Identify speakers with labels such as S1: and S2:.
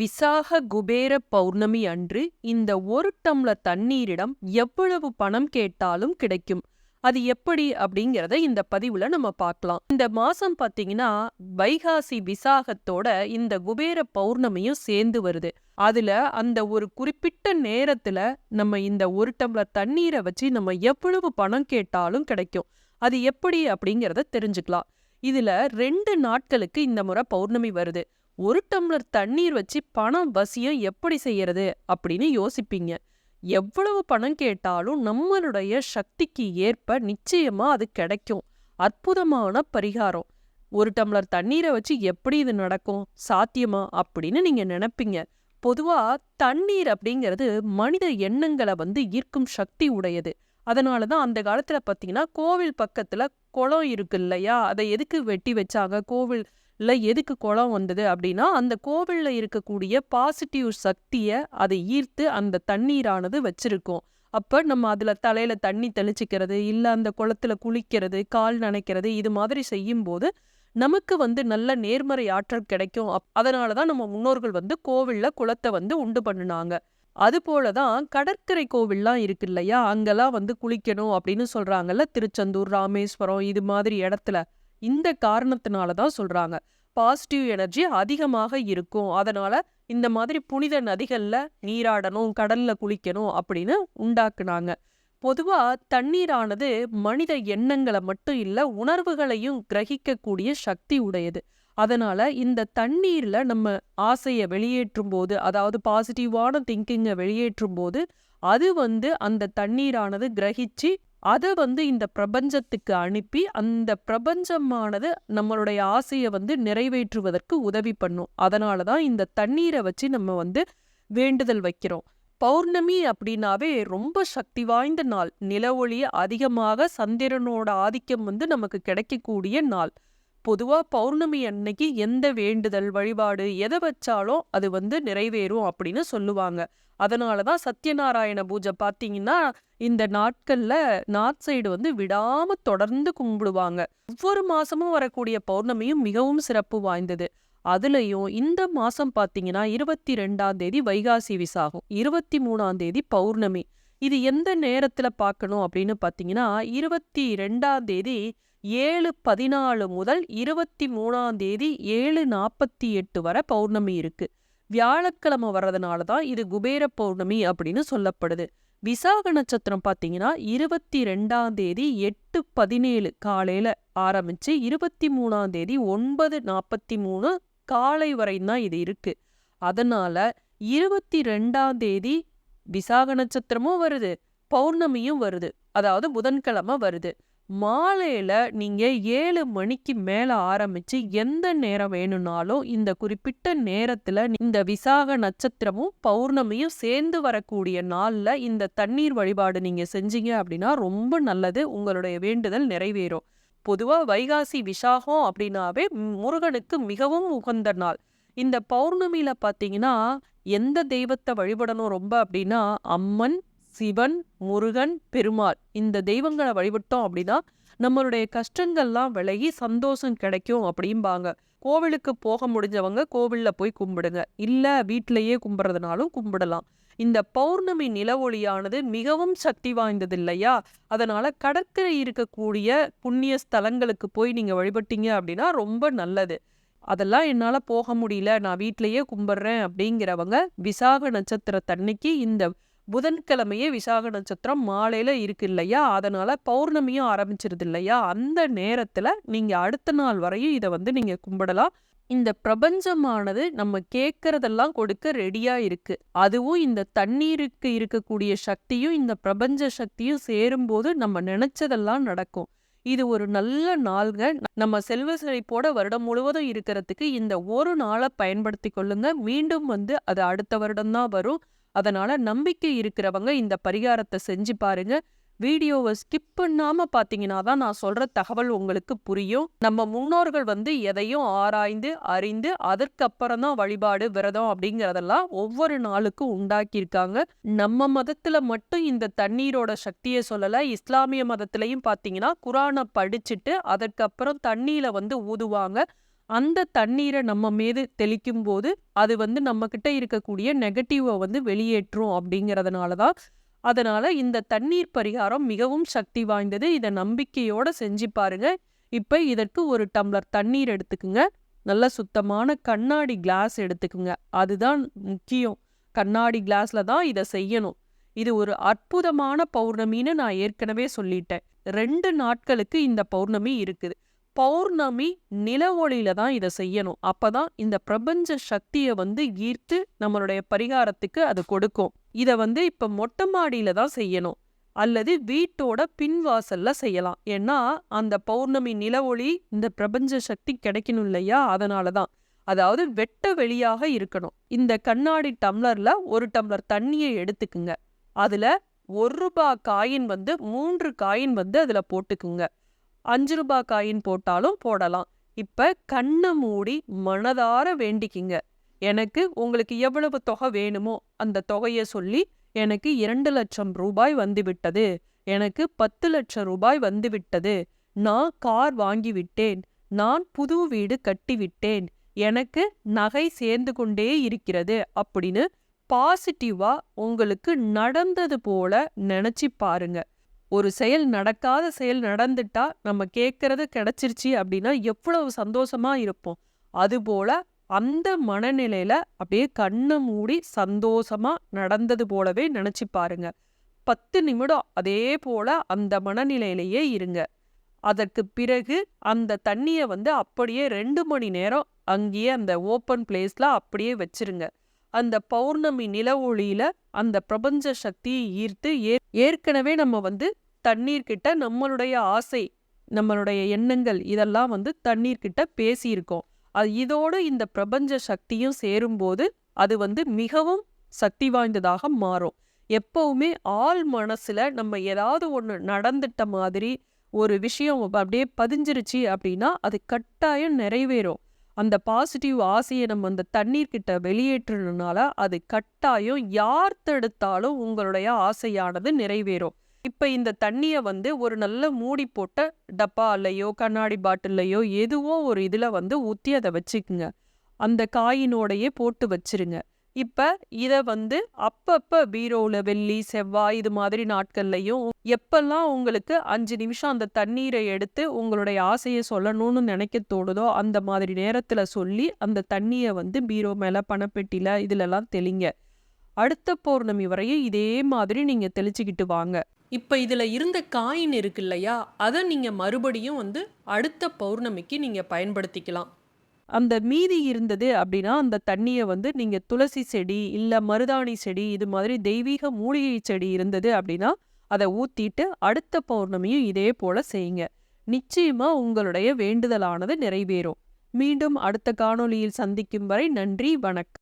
S1: விசாக குபேர பௌர்ணமி அன்று இந்த ஒரு டம்ளர் தண்ணீரிடம் எவ்வளவு பணம் கேட்டாலும் கிடைக்கும். அது எப்படி அப்படிங்கிறத இந்த பதிவுல நம்ம பார்க்கலாம். இந்த மாசம் பாத்தீங்கன்னா வைகாசி விசாகத்தோட இந்த குபேர பௌர்ணமியும் சேர்ந்து வருது. அதுல அந்த ஒரு குறிப்பிட்ட நேரத்துல நம்ம இந்த ஒரு டம்ளர் தண்ணீரை வச்சு நம்ம எவ்வளவு பணம் கேட்டாலும் கிடைக்கும். அது எப்படி அப்படிங்கிறத தெரிஞ்சுக்கலாம். இதுல ரெண்டு நாட்களுக்கு இந்த முறை பௌர்ணமி வருது. ஒரு டம்ளர் தண்ணீர் வச்சு பணம் வசியம் எப்படி செய்யறது அப்படின்னு யோசிப்பீங்க. எவ்வளவு பணம் கேட்டாலும் நம்மளுடைய சக்திக்கு ஏற்ப நிச்சயமா அது கிடைக்கும். அற்புதமான பரிகாரம். ஒரு டம்ளர் தண்ணீரை வச்சு எப்படி இது நடக்கும் சாத்தியமா அப்படின்னு நீங்க நினைப்பீங்க. பொதுவா தண்ணீர் அப்படிங்கிறது மனித எண்ணங்களை வந்து ஈர்க்கும் சக்தி உடையது. அதனால தான் அந்த காலத்துல பாத்தீங்கன்னா கோவில் பக்கத்துல குளம் இருக்கு இல்லையா அதை எதுக்கு வெட்டி வச்சாங்க? கோவில் இல்லை எதுக்கு குளம் வந்தது அப்படின்னா அந்த கோவிலில் இருக்கக்கூடிய பாசிட்டிவ் சக்தியை அதை ஈர்த்து அந்த தண்ணீரானது வச்சிருக்கும். அப்போ நம்ம அதில் தலையில் தண்ணி தெளிச்சிக்கிறது இல்லை அந்த குளத்துல குளிக்கிறது கால் நனைக்கிறது இது மாதிரி செய்யும்போது நமக்கு வந்து நல்ல நேர்மறை ஆற்றல் கிடைக்கும். அப் அதனால தான் நம்ம முன்னோர்கள் வந்து கோவிலில் குளத்தை வந்து உண்டு பண்ணினாங்க. அதுபோல தான் கடற்கரை கோவில்லாம் இருக்கு இல்லையா? அங்கெல்லாம் வந்து குளிக்கணும் அப்படின்னு சொல்றாங்கல்ல. திருச்செந்தூர் ராமேஸ்வரம் இது மாதிரி இடத்துல. இந்த காரணத்தினால தான் சொல்றாங்க. பாசிட்டிவ் எனர்ஜி அதிகமாக இருக்கும். அதனால இந்த மாதிரி புனித நதிகள்ல நீராடணும் கடல்ல குளிக்கணும் அப்படின்னு உண்டாக்குனாங்க. பொதுவா தண்ணீரானது மனித எண்ணங்களை மட்டும் இல்ல உணர்வுகளையும் கிரகிக்கக்கூடிய சக்தி உடையது. அதனால இந்த தண்ணீர்ல நம்ம ஆசையை வெளியேற்றும் போது அதாவது பாசிட்டிவான திங்கிங்கை வெளியேற்றும் போது அது வந்து அந்த தண்ணீரானது கிரகிச்சு அதை வந்து இந்த பிரபஞ்சத்துக்கு அனுப்பி அந்த பிரபஞ்சமானது நம்மளுடைய ஆசையை வந்து நிறைவேற்றுவதற்கு உதவி பண்ணும். அதனால தான் இந்த தண்ணீரை வச்சு நம்ம வந்து வேண்டுதல் வைக்கிறோம். பௌர்ணமி அப்படின்னாவே ரொம்ப சக்தி வாய்ந்த நாள். நில ஒளி அதிகமாக சந்திரனோட ஆதிக்கம் வந்து நமக்கு கிடைக்கக்கூடிய நாள். பொதுவா பௌர்ணமி அன்னைக்கு எந்த வேண்டுதல் வழிபாடு எதை வச்சாலும் அது வந்து நிறைவேறும் அப்படின்னு சொல்லுவாங்க. அதனால தான் சத்யநாராயண பூஜை பார்த்தீங்கன்னா இந்த நாட்கள்ல நார்த் சைடு வந்து விடாம தொடர்ந்து கும்பிடுவாங்க. ஒவ்வொரு மாசமும் வரக்கூடிய பௌர்ணமியும் மிகவும் சிறப்பு வாய்ந்தது. அதுலயும் இந்த மாசம் பாத்தீங்கன்னா இருபத்தி ரெண்டாம் தேதி வைகாசி விசாகம் இருபத்தி மூணாம் தேதி பௌர்ணமி. இது எந்த நேரத்துல பார்க்கணும் அப்படின்னு பாத்தீங்கன்னா இருபத்தி ரெண்டாம் தேதி ஏழு பதினாலு முதல் இருபத்தி மூணாம் தேதி ஏழு நாற்பத்தி எட்டு வரை பௌர்ணமி இருக்கு. வியாழக்கிழமை வர்றதுனால தான் இது குபேர பௌர்ணமி அப்படின்னு சொல்லப்படுது. விசாக நட்சத்திரம் பார்த்தீங்கன்னா இருபத்தி ரெண்டாம் தேதி எட்டு பதினேழு காலையில் ஆரம்பிச்சு இருபத்தி மூணாம் தேதி ஒன்பது நாற்பத்தி மூணு காலை வரையும் தான் இது இருக்கு. அதனால இருபத்தி ரெண்டாம் தேதி விசாக நட்சத்திரமும் வருது பௌர்ணமியும் வருது. அதாவது புதன்கிழமை வருது. மாலையில் நீங்க ஏழு மணிக்கு மேல ஆரம்பிச்சு எந்த நேரம் வேணும்னாலும் இந்த குறிப்பிட்ட நேரத்துல இந்த விசாக நட்சத்திரமும் பௌர்ணமியும் சேர்ந்து வரக்கூடிய நாள்ல இந்த தண்ணீர் வழிபாடு நீங்க செஞ்சீங்க அப்படின்னா ரொம்ப நல்லது. உங்களுடைய வேண்டுதல் நிறைவேறும். பொதுவா வைகாசி விசாகம் அப்படின்னாவே முருகனுக்கு மிகவும் உகந்த நாள். இந்த பௌர்ணமியில் பாத்தீங்கன்னா எந்த தெய்வத்தை வழிபடணும் ரொம்ப அப்படின்னா அம்மன் சிவன் முருகன் பெருமாள். இந்த தெய்வங்களை வழிபட்டோம் அப்படின்னா நம்மளுடைய கஷ்டங்கள்லாம் விலகி சந்தோஷம் கிடைக்கும் அப்படிம்பாங்க. கோவிலுக்கு போக முடிஞ்சவங்க கோவிலில் போய் கும்பிடுங்க. இல்லை வீட்டிலையே கும்பிட்றதுனாலும் கும்பிடலாம். இந்த பௌர்ணமி நிலவொளியானது மிகவும் சக்தி வாய்ந்தது இல்லையா? அதனால கடற்கரை இருக்கக்கூடிய புண்ணிய ஸ்தலங்களுக்கு போய் நீங்க வழிபட்டீங்க அப்படின்னா ரொம்ப நல்லது. அதெல்லாம் என்னால் போக முடியல. நான் வீட்டிலையே கும்பிட்றேன் அப்படிங்கிறவங்க விசாக நட்சத்திர தன்னைக்கு இந்த புதன்கிழமையே விசாக நட்சத்திரம் மாலையில இருக்கு இல்லையா? அதனால பௌர்ணமியும் ஆரம்பிச்சிருது இல்லையா? அந்த நேரத்துல நீங்க அடுத்த நாள் வரையும் இதை வந்து நீங்க கும்பிடலாம். இந்த பிரபஞ்சமானது நம்ம கேட்கறதெல்லாம் கொடுக்க ரெடியா இருக்கு. அதுவும் இந்த தண்ணீருக்கு இருக்கக்கூடிய சக்தியும் இந்த பிரபஞ்ச சக்தியும் சேரும்போது நம்ம நினைச்சதெல்லாம் நடக்கும். இது ஒரு நல்ல நாள்க நம்ம செல்வ செழிப்போட வருடம் முழுவதும் இருக்கிறதுக்கு இந்த ஒரு நாளை பயன்படுத்தி கொள்ளுங்க. மீண்டும் வந்து அது அடுத்த வருடம் தான் வரும். அதனால நம்பிக்கை இருக்கிறவங்க இந்த பரிகாரத்தை செஞ்சு பாருங்க. வீடியோவை ஸ்கிப் பண்ணாம பாத்தீங்கன்னா தான் நான் சொல்ற தகவல் உங்களுக்கு புரியும். நம்ம முன்னோர்கள் வந்து எதையும் ஆராய்ந்து அறிந்து அதற்கப்புறம் தான் வழிபாடு விரதம் அப்படிங்கறதெல்லாம் ஒவ்வொரு நாளுக்கும் உண்டாக்கியிருக்காங்க. நம்ம மதத்துல மட்டும் இந்த தண்ணீரோட சக்தியை சொல்லல. இஸ்லாமிய மதத்திலையும் பாத்தீங்கன்னா குரானை படிச்சுட்டு அதற்கப்புறம் தண்ணியில் வந்து ஊதுவாங்க. அந்த தண்ணீரை நம்ம மீது தெளிக்கும் போது அது வந்து நம்மக்கிட்ட இருக்கக்கூடிய நெகட்டிவை வந்து வெளியேற்றும் அப்படிங்கிறதுனால தான் அதனால இந்த தண்ணீர் பரிகாரம் மிகவும் சக்தி வாய்ந்தது. இதை நம்பிக்கையோட செஞ்சு பாருங்க. இப்ப இதற்கு ஒரு டம்ளர் தண்ணீர் எடுத்துக்குங்க. நல்ல சுத்தமான கண்ணாடி கிளாஸ் எடுத்துக்குங்க. அதுதான் முக்கியம். கண்ணாடி கிளாஸ்ல தான் இதை செய்யணும். இது ஒரு அற்புதமான பௌர்ணமின்னு நான் ஏற்கனவே சொல்லிட்டேன். ரெண்டு நாட்களுக்கு இந்த பௌர்ணமி இருக்குது. பௌர்ணமி நில தான் இதை செய்யணும். அப்பதான் இந்த பிரபஞ்ச சக்தியை வந்து ஈர்த்து நம்மளுடைய பரிகாரத்துக்கு அது கொடுக்கும். இதை வந்து இப்ப மொட்டை மாடியில தான் செய்யணும். அல்லது வீட்டோட பின்வாசல்ல செய்யலாம். ஏன்னா அந்த பௌர்ணமி நில ஒளி இந்த பிரபஞ்ச சக்தி கிடைக்கணும் இல்லையா? அதனால தான். அதாவது வெட்ட வெளியாக இருக்கணும். இந்த கண்ணாடி டம்ளர்ல ஒரு டம்ளர் தண்ணியை எடுத்துக்குங்க. அதுல ஒரு ரூபாய் காயின் வந்து மூன்று காயின் வந்து அதுல போட்டுக்குங்க. அஞ்சு ரூபாய் காயின் போட்டாலும் போடலாம். இப்ப கண்ணை மூடி மனதார வேண்டிக்கிங்க. எனக்கு உங்களுக்கு எவ்வளவு தொகை வேணுமோ அந்த தொகையை சொல்லி எனக்கு இரண்டு லட்சம் ரூபாய் வந்துவிட்டது. எனக்கு பத்து லட்சம் ரூபாய் வந்துவிட்டது. நான் கார் வாங்கி விட்டேன் நான் புது வீடு கட்டிவிட்டேன். எனக்கு நகை சேர்ந்து கொண்டே இருக்கிறது அப்படின்னு பாசிட்டிவா உங்களுக்கு நடந்தது போல நினச்சி பாருங்க. ஒரு செயல் நடக்காத செயல் நடந்துட்டா நம்ம கேட்கறது கிடைச்சிருச்சு அப்படின்னா எவ்வளவு சந்தோஷமா இருப்போம். அதுபோல அந்த மனநிலையில அப்படியே கண்ணை மூடி சந்தோஷமா நடந்தது போலவே நினைச்சு பாருங்க. பத்து நிமிடம் அதே போல அந்த மனநிலையிலேயே இருங்க. அதற்கு பிறகு அந்த தண்ணியை வந்து அப்படியே ரெண்டு மணி நேரம் அங்கேயே அந்த ஓப்பன் பிளேஸ்ல அப்படியே வச்சிருங்க. அந்த பௌர்ணமி நில ஒளியில அந்த பிரபஞ்ச சக்தியை ஈர்த்து ஏ- ஏற்கனவே நம்ம வந்து தண்ணீர்கிட்ட நம்மளுடைய ஆசை நம்மளுடைய எண்ணங்கள் இதெல்லாம் வந்து தண்ணீர்கிட்ட பேசியிருக்கோம். அது இதோடு இந்த பிரபஞ்ச சக்தியும் சேரும்போது அது வந்து மிகவும் சக்தி வாய்ந்ததாக மாறும். எப்பவுமே ஆள் மனசுல நம்ம ஏதாவது ஒன்று நடந்துட்ட மாதிரி ஒரு விஷயம் அப்படியே பதிஞ்சிருச்சு அப்படின்னா அது கட்டாயம் நிறைவேறும். அந்த பாசிட்டிவ் ஆசையை நம்ம அந்த தண்ணீர்கிட்ட வெளியேற்றுறதுனால அது கட்டாயம் யார் தடுத்தாலும் உங்களுடைய ஆசையானது நிறைவேறும். இப்ப இந்த தண்ணிய வந்து ஒரு நல்ல மூடி போட்ட டப்பாலையோ கண்ணாடி பாட்டில்லையோ எதுவோ ஒரு இதுல வந்து ஊற்றி அதை வச்சுக்குங்க. அந்த காயினோடையே போட்டு வச்சிருங்க. இப்போ இதை வந்து அப்பப்போ பீரோவில் வெள்ளி செவ்வாய் இது மாதிரி நாட்கள்லையும் எப்பெல்லாம் உங்களுக்கு அஞ்சு நிமிஷம் அந்த தண்ணீரை எடுத்து உங்களுடைய ஆசையை சொல்லணும்னு நினைக்க தோணுதோ அந்த மாதிரி நேரத்தில் சொல்லி அந்த தண்ணியை வந்து பீரோ மேலே பணப்பெட்டியில் இதுலலாம் தெளிங்க. அடுத்த பௌர்ணமி வரையும் இதே மாதிரி நீங்கள் தெளிச்சுக்கிட்டு வாங்க. இப்போ இதில் இருந்த காயின் இருக்கு இல்லையா? அதை நீங்கள் மறுபடியும் வந்து அடுத்த பௌர்ணமிக்கு நீங்கள் பயன்படுத்திக்கலாம். அந்த மீதி இருந்தது அப்படின்னா அந்த தண்ணியை வந்து நீங்க துளசி செடி இல்ல மருதாணி செடி இது மாதிரி தெய்வீக மூலிகை செடி இருந்தது அப்படின்னா அதை ஊத்திட்டு அடுத்த பௌர்ணமியும் இதே போல செய்யுங்க. நிச்சயமா உங்களுடைய வேண்டுதலானது நிறைவேறும். மீண்டும் அடுத்த காணொளியில் சந்திக்கும் வரை நன்றி வணக்கம்.